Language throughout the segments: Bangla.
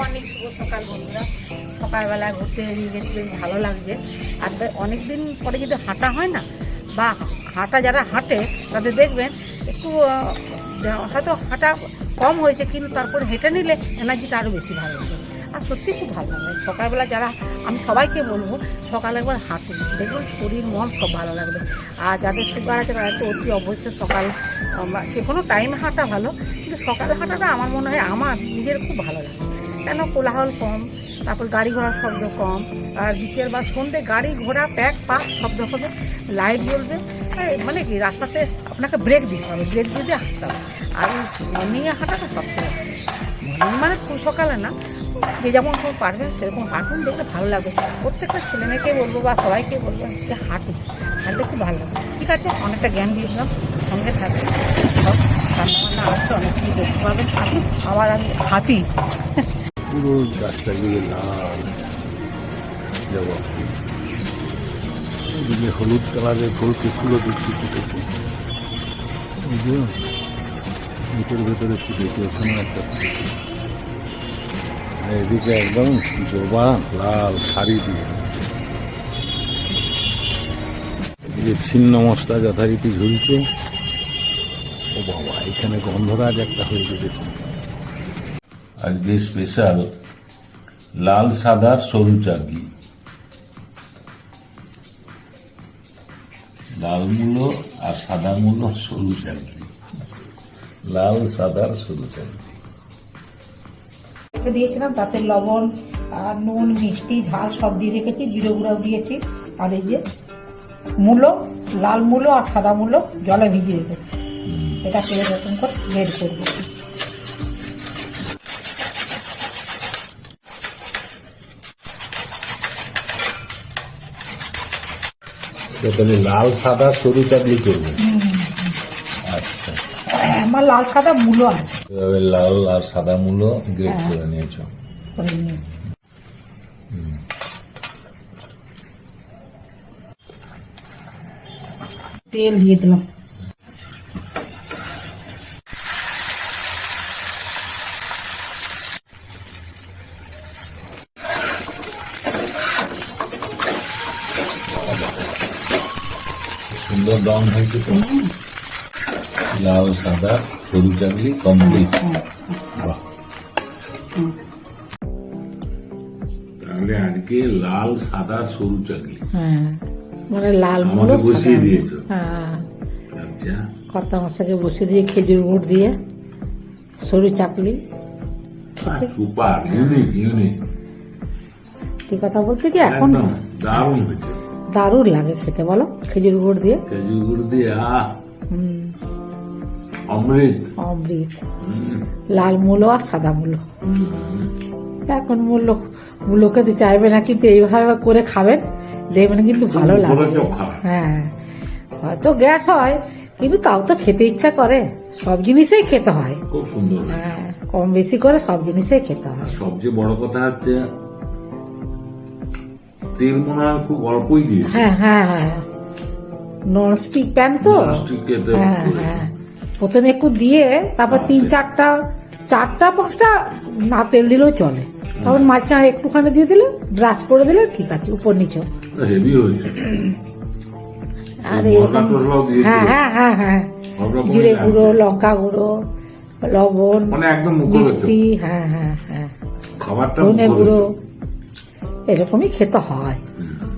মর্নিং শুভ সকাল বন্ধুরা। সকালবেলা ঘুরতে বেরিয়ে গেছি, বেশ ভালো লাগছে। আর অনেক দিন পরে যদি হাঁটা হয় না, বা হাঁটা যারা হাঁটে, তাদের দেখবেন একটু হয়তো হাঁটা কম হয়েছে, কিন্তু তারপরে হেঁটে নিলে এনার্জিটা আরও বেশি ভালো হয়েছে আর সত্যি খুব ভালো লাগে। সকালবেলা যারা, আমি সবাইকে বলব, সকালে একবার হাঁটুন। দেখবেন শরীর, মন সব ভালো লাগবে। আর যাদের সুগার আছে, তারা তো অতি অবশ্যই সকাল যে কোনো টাইমে হাঁটা ভালো। কিন্তু সকালে হাঁটাটা আমার মনে হয় আমার নিজের খুব ভালো লাগে। কেন কোলাহল কম? তারপর গাড়ি ঘোড়ার শব্দ কম। আর বিকেল বা সন্ধ্যে গাড়ি ঘোড়া প্যাক পাক শব্দ হবে। লাইট জ্বলবে। মানে কি, রাস্তাতে আপনাকে ব্রেক দিতে হবে। ব্রেক দিয়ে হাঁটতে হবে। আর মর্নিংয়ে হাঁটাটা সবথেকে মর্নিং মানে সকালে না। যে যেমন কেউ পারবেন সেরকম হাঁটুন দেখলে ভালো লাগবে। প্রত্যেকটা ছেলে মেয়েকে বলব বা সবাইকে বলব যে হাঁটুন। হাঁটলে খুব ভালো লাগবে। ঠিক আছে, অনেকটা জ্ঞান দিয়েছিলাম। সঙ্গে থাকবে সব রান্নাবান্না আসছে অনেক কিছু দেখতে পাবেন। আসুন, আবার আমি হাঁটি। পুরো গাছটা গিয়ে লাল। যাব এদিকে হলুদ কালারের ফুল ফুলও দেখছি ফুটেছে ভিতরে ভেতরে ফুটেছে ওখানে একটা ফুটেছে এদিকে একদম জবা লাল শাড়ি দিয়ে। এদিকে ছিন্ন মশলা যথারীতি ঝুলছে। ও বাবা, এখানে গন্ধরাজ একটা হয়ে গেছে। আজকে স্পেশাল লাল সাদার সরু চাকলি লাল মূলো আর সাদা মূলো সরু চাকলি লাল সাদার সরু চাকলি দিয়েছিলাম তাতে লবণ আর নুন মিষ্টি ঝাল সব দিয়ে রেখেছি জিরে গুঁড়াও দিয়েছি। আর এই যে মূলো লাল মূলো আর সাদা মূলো জলে ভিজিয়ে রেখেছি। এটা পেয়ে রকম করে বের করব। তাহলে লাল সাদা সরু চাকলি করবে। আচ্ছা। আমার লাল সাদা মূলো আছে। এভাবে লাল আর সাদা মূলো গ্রেট করে নিয়েছো। তেল দিয়ে দিলাম। সুন্দর রং হয়েছে তো। লাল সাদা সরু চাকলি কমপ্লিট বাহ। তাহলে আজকে লাল সাদা সরু চাকলি হ্যাঁ। মানে লাল আমাকে বসিয়ে দিয়েছ। হ্যাঁ। আচ্ছা। কর্তা মশাকে বসিয়ে দিয়ে খেজুর গুড় দিয়ে সরু চাকলি সুপার ইউনিক ইউনিক কি কথা বলতে কি এখন? দারুণ হয়েছে। দারুণ লাগে খেতে বলো? খেজুর গুড় দিয়ে? খেজুর গুড় দিয়ে আহ অমৃত। অমৃত। লাল মূলো আর সাদা মূলো। এখন মূল্য মূল্য খেতে চাইবে না কিন্তু এইভাবে করে খাবেন দেখবেন কিন্তু ভালো লাগে। হ্যাঁ। হয়তো গ্যাস হয় কিন্তু তাও তো খেতে ইচ্ছা করে। সব জিনিসেই খেতে হয়। খুব সুন্দর হ্যাঁ কম বেশি করে সব জিনিসেই খেতে হয়। সবচেয়ে বড় কথা হচ্ছে তেল মনে হয় খুব অল্পই দিয়েছে। হ্যাঁ হ্যাঁ হ্যাঁ। নন স্টিক প্যান তো? হ্যাঁ হ্যাঁ। প্রথমে একটু দিয়ে তারপর তিন চারটা চারটা পাঁচটা না তেল দিলেও চলে। তখন মাঝখানে একটুখানি দিয়ে দিলে ব্রাশ করে দিলে ঠিক আছে উপর নিচে হেভি হয়েছে। আর। হ্যাঁ হ্যাঁ হ্যাঁ হ্যাঁ। জিরে গুঁড়ো লঙ্কা গুঁড়ো লবণ মানে একদম মুখরোচক হ্যাঁ হ্যাঁ হ্যাঁ। খাবারটা ধনে গুঁড়ো। এরকমই খেতে হয়।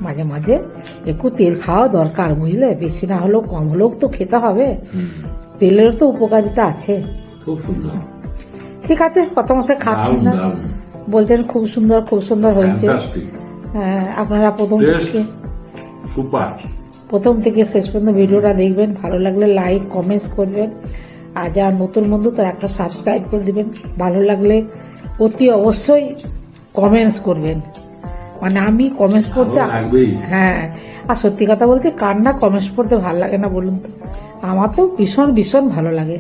মাঝে মাঝে একটু তেল খাওয়া দরকার বুঝলে? বেশি না হলেও কম হলেও তো খেতে হবে। তেলের তো উপকারিতা আছে। খুব সুন্দর। ঠিক আছে কত মাসে খাচ্ছি না? বলছেন খুব সুন্দর খুব সুন্দর হয়েছে। হ্যাঁ, আপনারা প্রথম. থেকে সুপার প্রথম থেকে শেষ পর্যন্ত ভিডিওটা দেখবেন। ভালো লাগলে লাইক কমেন্টস করবেন। আর যারা নতুন বন্ধু তারা একটা সাবস্ক্রাইব করে দিবেন। ভালো লাগলে অতি অবশ্যই কমেন্টস করবেন। মানে আমি কমেন্টস পড়তে হ্যাঁ আর সত্যি কথা বলতে কার না কমেন্টস পড়তে ভালো লাগে না বলুন তো? আমার তো ভীষণ ভীষণ ভালো লাগে।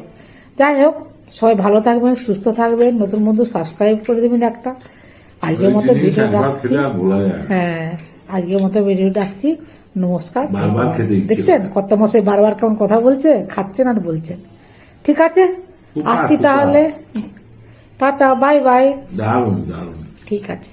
যাই হোক সবাই ভালো থাকবেন সুস্থ থাকবেন নতুন বন্ধু সাবস্ক্রাইব করে দেবেন একটা। আজকের মতো ভিডিও রাখছি। হ্যাঁ আজকের মতো ভিডিও রাখছি। নমস্কার। দেখছেন কত মাসে বারবার কেমন কথা বলছে খাচ্ছেন আর বলছেন। ঠিক আছে? আসছি তাহলে। টাটা বাই বাই ঠিক আছে।